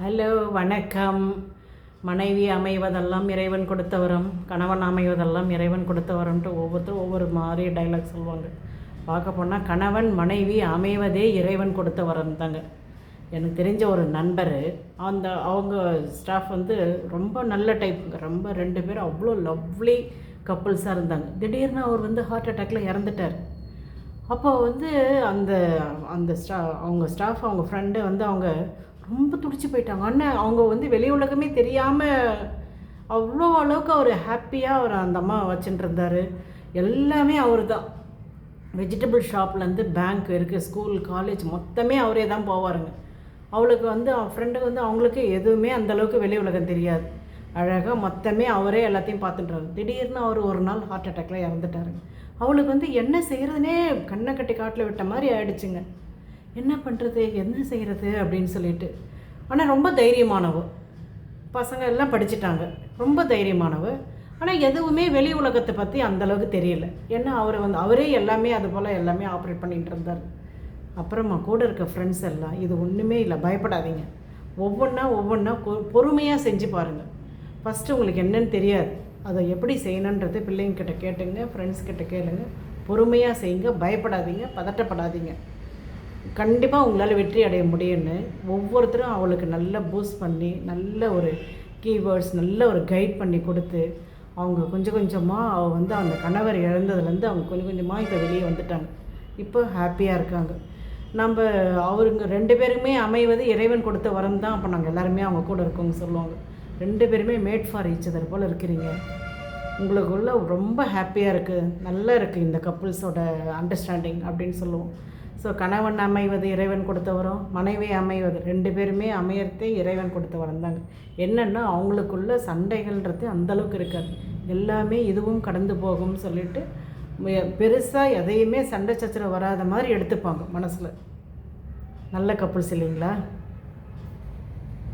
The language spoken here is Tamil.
ஹலோ வணக்கம். மனைவி அமைவதெல்லாம் இறைவன் கொடுத்த வரும் கணவன் அமைவதெல்லாம் இறைவன் கொடுத்த வரும்ன்ட்டு ஒவ்வொருத்தரும் ஒவ்வொரு மாதிரி டைலாக் சொல்லுவாங்க. பார்க்க போனால் கணவன் மனைவி அமைவதே இறைவன் கொடுத்த வரம் தாங்க எனக்கு தெரிஞ்ச ஒரு நண்பர் அந்த அவங்க ஸ்டாஃப் வந்து ரொம்ப நல்ல டைப்புங்க ரொம்ப ரெண்டு பேரும் அவ்வளோ லவ்லி கப்புள்ஸாக இருந்தாங்க. திடீர்னு அவர் வந்து ஹார்ட் அட்டாக்ல இறந்துட்டார். அப்போ வந்து அந்த அந்த ஸ்டா அவங்க ஸ்டாஃப் அவங்க ஃப்ரெண்டு வந்து அவங்க ரொம்ப துடிச்சு போயிட்டாங்க. அண்ணன் அவங்க வந்து வெளி உலகமே தெரியாமல் அவ்வளோ அளவுக்கு அவர் ஹாப்பியாக அவர் அந்த அம்மா வச்சுட்டு இருந்தார். எல்லாமே அவர் தான் வெஜிடபிள் ஷாப்லேருந்து பேங்க் இருக்குது ஸ்கூல் காலேஜ் மொத்தமே அவரே தான் போவாருங்க. அவளுக்கு வந்து அவன் ஃப்ரெண்டுக்கு வந்து அவங்களுக்கு எதுவுமே அந்த அளவுக்கு வெளி உலகம் தெரியாது. அழகாக மொத்தமே அவரே எல்லாத்தையும் பார்த்துட்டுறாரு திடீர்னு அவர் ஒரு நாள் ஹார்ட் அட்டாக்ல இறந்துட்டாருங்க. அவளுக்கு வந்து என்ன செய்கிறதுனே கண்ணை கட்டி காட்டில் விட்ட மாதிரி ஆயிடுச்சுங்க. என்ன பண்ணுறது என்ன செய்கிறது அப்படின்னு சொல்லிட்டு. ஆனால் ரொம்ப தைரியமானவ. பசங்க எல்லாம் படிச்சிட்டாங்க. ரொம்ப தைரியமானவ. ஆனால் எதுவுமே வெளி உலகத்தை பற்றி அந்தளவுக்கு தெரியல. ஏன்னா அவர் வந்து அவரே எல்லாமே அது போல் எல்லாமே ஆப்ரேட் பண்ணிகிட்டு இருந்தார். அப்புறமா கூட இருக்க ஃப்ரெண்ட்ஸ் எல்லாம் இது ஒன்றுமே இல்லை. பயப்படாதீங்க. ஒவ்வொன்றா ஒவ்வொன்றா பொறுமையாக செஞ்சு பாருங்கள் ஃபஸ்ட்டு உங்களுக்கு என்னன்னு தெரியாது. அதை எப்படி செய்யணுன்றது பிள்ளைங்கக்கிட்ட கேட்டுங்க ஃப்ரெண்ட்ஸ் கிட்ட கேளுங்க. பொறுமையாக செய்யுங்க. பயப்படாதீங்க. பதட்டப்படாதீங்க. கண்டிப்பாக உங்களால் வெற்றி அடைய முடியும்னு ஒவ்வொருத்தரும் அவளுக்கு நல்ல பூஸ்ட் பண்ணி நல்ல ஒரு கீவேர்ட்ஸ் நல்ல ஒரு கைட் பண்ணி கொடுத்து அவங்க கொஞ்சம் கொஞ்சமாக அவள் வந்து அந்த கணவர் இழந்ததுலேருந்து அவங்க கொஞ்சம் கொஞ்சமாக இப்போ வெளியே வந்துட்டாங்க. இப்போ ஹாப்பியாக இருக்காங்க. நம்ம அவருங்க ரெண்டு பேருமே அமைவது இறைவன் கொடுத்த வரம் தான். அப்போ நாங்கள் எல்லாருமே அவங்க கூட இருக்கோங்க சொல்லுவாங்க. ரெண்டு பேருமே மேட் ஃபார் ஈச்சதர் போல் இருக்கிறீங்க. உங்களுக்குள்ள ரொம்ப ஹாப்பியாக இருக்குது நல்லா இருக்குது இந்த கப்புள்ஸோட அண்டர்ஸ்டாண்டிங் அப்படின்னு சொல்லுவோம். ஸோ கணவன் அமைவது இறைவன் கொடுத்தவரும் மனைவி அமைவது ரெண்டு பேருமே அமையறதே இறைவன் கொடுத்தவரம் தாங்க. என்னென்னா அவங்களுக்குள்ள சண்டைகள்ன்றது அந்தளவுக்கு இருக்காது. எல்லாமே இதுவும் கடந்து போகும்னு சொல்லிட்டு பெருசாக எதையுமே சண்டை சச்சரவு வராத மாதிரி எடுத்துப்பாங்க மனசில். நல்ல கப்புள்ஸ் இல்லைங்களா?